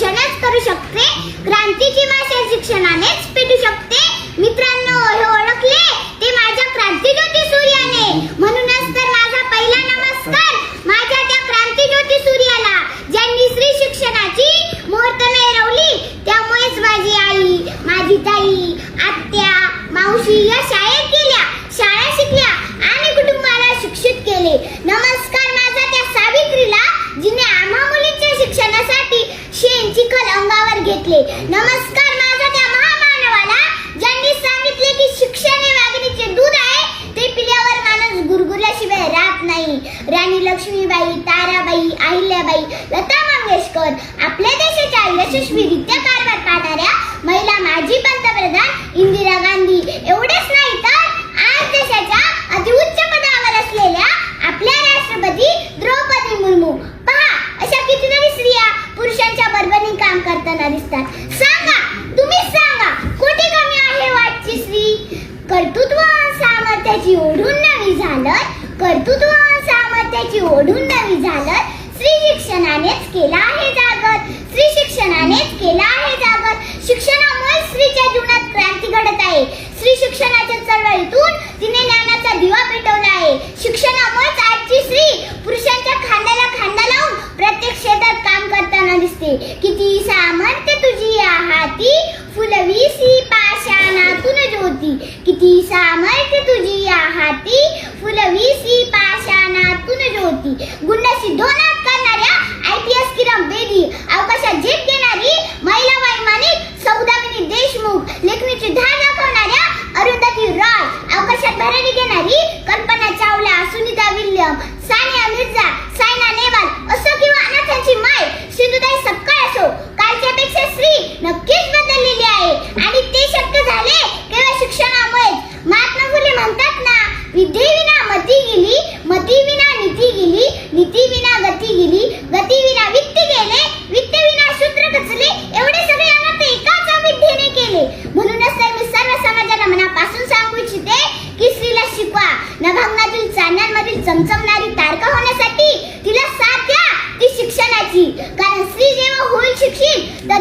शिक्षणच करू शकते. क्रांतीची भाषा शिक्षणानेच पेटू शकते. मित्रांनो हे ओळखले? ते माझ्या क्रांतीज्योती सूर्याने. म्हणूनच तर माझा पहिला नमस्कार माझ्या त्या क्रांतीज्योती सूर्याला ज्यांनी स्त्री शिक्षणाची मुहूर्त मिळवली त्यामुळेच माझी आई माझी ताई यांची चिखल घेतले. नमस्कार माझा त्या महामानवाला ज्यांनी सांगितले की शिक्षण हे वाघिणीचे दूध आहे ते पिल्यावर माणूस गुरगुरल्याशिवाय राहत नाही. राणी लक्ष्मीबाई ताराबाई अहिल्याबाई लता मंगेशकर आपल्या देशाच्या यशस्वीरित्या कारभार पाहणाऱ्या महिला करताना दिसतात. सांगा तुम्ही सांगा कुठे कमी आहे वाटची स्त्री? कर्तृत्व सामर्थ्याची ओढून नवी झालं कर्तृत्व सामर्थ्याची ओढून नवी झालं स्त्री शिक्षणानेच केला आहे जागर स्त्री शिक्षणानेच केला आहे जागर शिक्षणामुळे स्त्रीच्या जीवनात क्रांती घडत आहे. स्त्री शिक्षणाच्या चळवळीतून तिने ज्ञानाचा दिवा पेटवला आहे. शिक्षणामुळे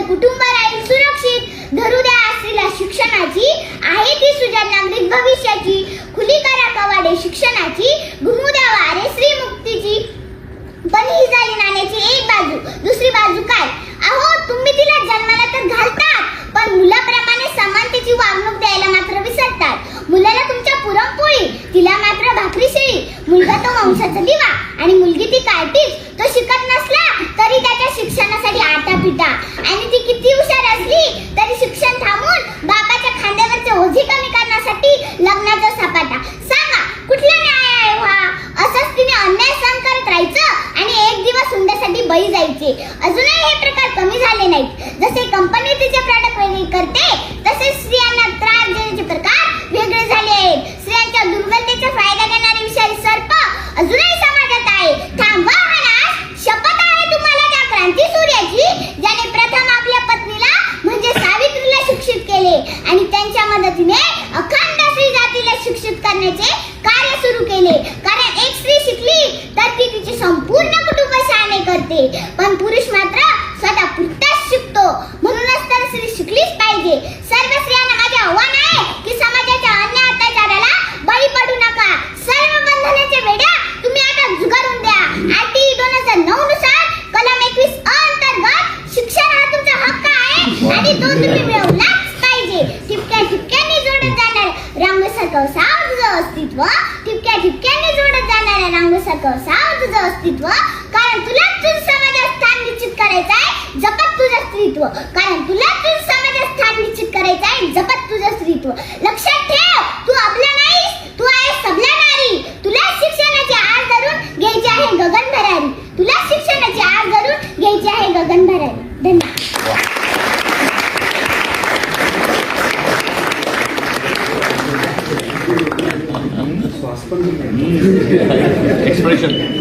कुटुंब राहील सुरक्षित धरू द्या स्त्रीला शिक्षणाची आहे ती सुजाण नागरिक भविष्याची. खुली करा कवाडे शिक्षणाची घुमू द्या वारे श्री मुक्तीची पण ही झाली नाण्याची एक बाजू. दुसरी बाजू काय? अहो तुम्ही तिला जन्माला तर घालतात पण मुलाप्रमाणे समानतेची वागणूक द्यायला मात्र विसरतात. मुलाला तुमच्या पुरणपोळी तिला मात्र भाकरी शेळी. मुलगा तो वंशाचा दिवा आणि मुलगी ती कार्टीज तो शिकत नसला तरी त्याच्या पिता आणि ती किती हुशार असली तरी शिक्षण थांबून बापाच्या खांद्यावरचे ओझे कमी करण्यासाठी लग्नाचा सपाटा सांगा कुठला न्याय आहे हा असंच तिने अन्याय सहन करत राहायचं आणि एक दिवस हुंड्यासाठी बळी जायचे अजूनही हे प्रकार कमी झाले नाहीत जसे कंपनी तिचे प्रॉडक्ट वेगळे करते तसेच स्त्रियांना त्रास देण्याचे प्रकार वेगळे झाले आहेत स्त्रियांच्या दुर्बलतेचा फायदा घेणारे विषारी सर्प अजूनही समाजात आहे थांबवा हा नाश शपथ आहे तुम्हाला त्या क्रांती सूर्याची ज्याने प्रथम आपल्या पत्नीला म्हणजे सावित्रीला शिक्षित केले आणि त्यांच्या अखंड स्त्री जातीला शिक्षित करण्याचे कार्य सुरू केले. कारण एक स्त्री शिकली तर ती तिचे संपूर्ण कुटुंब शहाणे करते. पण पुरुष मात्र स्वतः पुरताच शिकतो. म्हणूनच तर स्त्री शिकलीच पाहिजे. सर्व स्त्रियांना माझे आव्हान आहे की समाजाच्या अन्य अत्याचाराला बळी पडू नका. सर्व बंधनाच्या वेड्या तुम्ही आता झुगारून द्या. आरटी दोन हजार नऊ नुसार कलम एकवीस अंतर्गत शिक्षण हा तुमचा हक्क आहे आणि तो तुम्ही मिळवलाच पाहिजे. ठिपक्या ठिपक्या जाणार तुझं अस्तित्व ठिपक्या ठिपक्याने जोडत जाणाऱ्या रांगोसारखं साव तुझं अस्तित्व. कारण तुला तुझ समाजात स्थान निश्चित करायचं आहे जपत तुझं अस्तित्व. कारण तुला तुझ समाजात स्थान निश्चित करायचं आहे जपत तुझं स्त्रीत्व Expression.